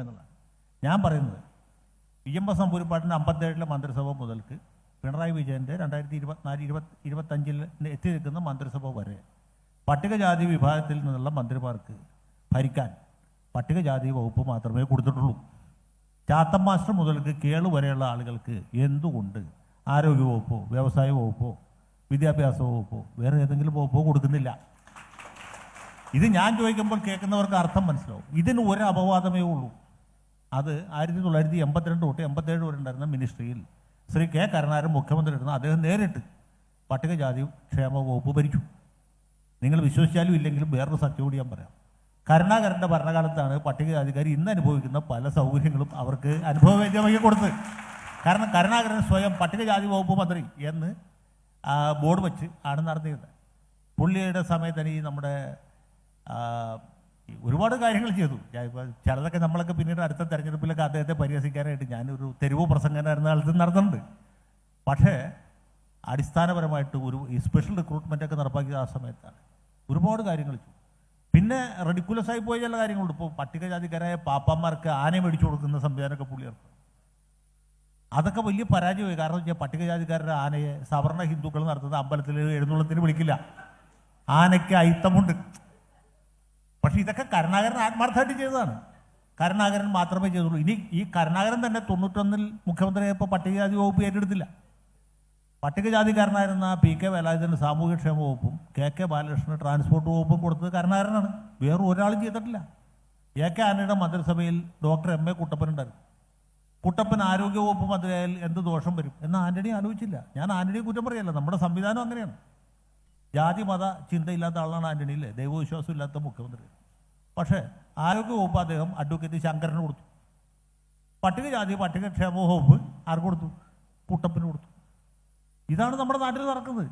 എന്നുള്ളതാണ്. ഞാൻ പറയുന്നത് പി എം എസ് നമ്പൂരിപ്പാട്ടിന്റെ അമ്പത്തേഴിലെ മന്ത്രിസഭ മുതൽക്ക് പിണറായി വിജയന്റെ രണ്ടായിരത്തി ഇരുപത്തിനാല് ഇരുപത്തി ഇരുപത്തഞ്ചിൽ എത്തി നിൽക്കുന്ന മന്ത്രിസഭ വരെ പട്ടികജാതി വിഭാഗത്തിൽ നിന്നുള്ള മന്ത്രിമാർക്ക് ഭരിക്കാൻ പട്ടികജാതി വകുപ്പ് മാത്രമേ കൊടുത്തിട്ടുള്ളൂ. ചാത്തം മാസ്റ്റർ മുതൽക്ക് കേളു വരെയുള്ള ആളുകൾക്ക് എന്തുകൊണ്ട് ആരോഗ്യ വകുപ്പോ വ്യവസായ വകുപ്പോ വിദ്യാഭ്യാസ വകുപ്പോ വേറെ ഏതെങ്കിലും വകുപ്പോ കൊടുക്കുന്നില്ല? ഇത് ഞാൻ ചോദിക്കുമ്പോൾ കേൾക്കുന്നവർക്ക് അർത്ഥം മനസ്സിലാവും. ഇതിന് ഒരു അപവാദമേ ഉള്ളൂ. അത് ആയിരത്തി തൊള്ളായിരത്തി എൺപത്തിരണ്ട് തൊട്ട് എൺപത്തേഴ് വരെ ഉണ്ടായിരുന്ന മിനിസ്ട്രിയിൽ ശ്രീ കെ കരുണാകരൻ മുഖ്യമന്ത്രി ഇരുന്ന അദ്ദേഹം നേരിട്ട് പട്ടികജാതി ക്ഷേമ വകുപ്പ് ഭരിച്ചു. നിങ്ങൾ വിശ്വസിച്ചാലും ഇല്ലെങ്കിലും വേറൊരു സത്യം കൂടി ഞാൻ പറയാം. കരുണാകരന്റെ ഭരണകാലത്താണ് പട്ടികജാതിക്കാർ ഇന്ന് അനുഭവിക്കുന്ന പല സൗകര്യങ്ങളും അവർക്ക് അനുഭവവേദ്യമാക്കി കൊടുത്തത് കാരണം കരുണാകരൻ സ്വയം പട്ടികജാതി വകുപ്പ് മന്ത്രി എന്ന് ബോർഡ് വെച്ച് ആണ് നടത്തിയത് പുള്ളിയുടെ സമയത്ത് ഈ നമ്മുടെ ഒരുപാട് കാര്യങ്ങൾ ചെയ്തു. ചിലതൊക്കെ നമ്മളൊക്കെ പിന്നീട് അടുത്ത തെരഞ്ഞെടുപ്പിലൊക്കെ അദ്ദേഹത്തെ പരിഹസിക്കാനായിട്ട് ഞാനൊരു തെരുവ് പ്രസംഗനായിരുന്ന കാലത്ത് നടന്നുണ്ട് പക്ഷേ അടിസ്ഥാനപരമായിട്ട് ഒരു ഈ സ്പെഷ്യൽ റിക്രൂട്ട്മെന്റ് ഒക്കെ നടപ്പാക്കിയത് ആ സമയത്താണ്. ഒരുപാട് കാര്യങ്ങൾ ചെയ്തു. പിന്നെ റെഡിക്കുലസ് ആയി പോയ ചില കാര്യങ്ങളുണ്ട്. ഇപ്പോൾ പട്ടികജാതിക്കാരായ പാപ്പാന്മാർക്ക് ആന മേടിച്ചു കൊടുക്കുന്ന സംവിധാനമൊക്കെ പുള്ളി ഇറക്കും അതൊക്കെ വലിയ പരാജയമായി. കാരണം വെച്ചാൽ പട്ടികജാതിക്കാരുടെ ആനയെ സവർണ ഹിന്ദുക്കൾ നടത്തുന്ന അമ്പലത്തിൽ എഴുന്നള്ളത്തിന് വിളിക്കില്ല. ആനയ്ക്ക് അയിത്തമുണ്ട്. പക്ഷെ ഇതൊക്കെ കരുണാകരൻ ആത്മാർത്ഥമായിട്ട് ചെയ്തതാണ്. കരുണാകരൻ മാത്രമേ ചെയ്തുള്ളൂ. ഇനി ഈ കരുണാകരൻ തന്നെ തൊണ്ണൂറ്റൊന്നിൽ മുഖ്യമന്ത്രിയായപ്പോൾ പട്ടികജാതി വകുപ്പ് ഏറ്റെടുത്തില്ല. പട്ടികജാതിക്കാരനായിരുന്ന പി കെ വേലായുധന് സാമൂഹ്യക്ഷേമ വകുപ്പും കെ കെ ബാലകൃഷ്ണന് ട്രാൻസ്പോർട്ട് വകുപ്പും കൊടുത്തത് കരുണാകരനാണ്. വേറെ ഒരാളും ചെയ്തിട്ടില്ല. എ കെ ആന്റണിയുടെ മന്ത്രിസഭയിൽ ഡോക്ടർ എം എ കുട്ടപ്പൻ ആരോഗ്യ വകുപ്പ് മന്ത്രിയായാൽ എന്ത് ദോഷം വരും? എന്ന് ആന്റണി ആലോചിച്ചില്ല. ഞാൻ ആന്റണിയെ കുറ്റം പറയല്ല. നമ്മുടെ സംവിധാനം അങ്ങനെയാണ്. ജാതി മത ചിന്തയില്ലാത്ത ആളാണ് ആന്റണി അല്ലേ ദൈവവിശ്വാസം ഇല്ലാത്ത മുഖ്യമന്ത്രി. പക്ഷേ ആരോഗ്യ വകുപ്പ് അദ്ദേഹം അഡ്വക്കേറ്റ് ശങ്കരന് കൊടുത്തു. പട്ടികജാതി പട്ടികക്ഷേമ വകുപ്പ് ആർക്ക് കൊടുത്തു? കുട്ടപ്പന് കൊടുത്തു. ഇതാണ് നമ്മുടെ നാട്ടിൽ നടക്കുന്നത്.